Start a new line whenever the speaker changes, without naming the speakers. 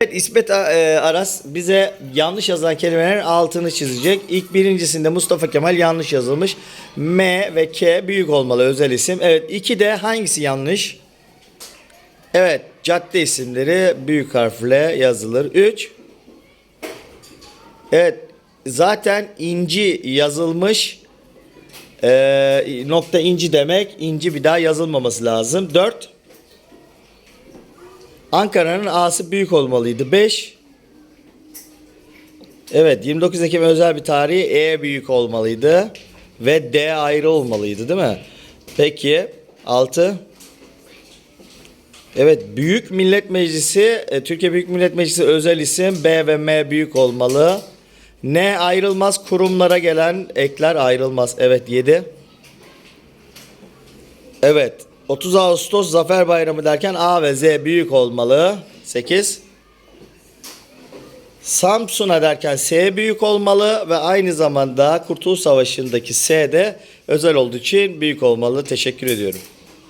Evet İsmet e, Aras bize yanlış yazılan kelimelerin altını çizecek. İlk birincisinde Mustafa Kemal yanlış yazılmış. M ve K büyük olmalı özel isim. Evet iki de hangisi yanlış? Evet cadde isimleri büyük harfle yazılır. 3 Evet zaten inci yazılmış. Ee, nokta inci demek. inci bir daha yazılmaması lazım. 4 Ankara'nın A'sı büyük olmalıydı. 5 Evet 29 Ekim özel bir tarihi E büyük olmalıydı. Ve D ayrı olmalıydı değil mi? Peki 6 Evet Büyük Millet Meclisi e, Türkiye Büyük Millet Meclisi özel isim B ve M büyük olmalı. N ayrılmaz kurumlara gelen ekler ayrılmaz. Evet 7 Evet. 30 Ağustos Zafer Bayramı derken A ve Z büyük olmalı. 8. Samsun'a derken S büyük olmalı ve aynı zamanda Kurtuluş Savaşı'ndaki S de özel olduğu için büyük olmalı. Teşekkür ediyorum.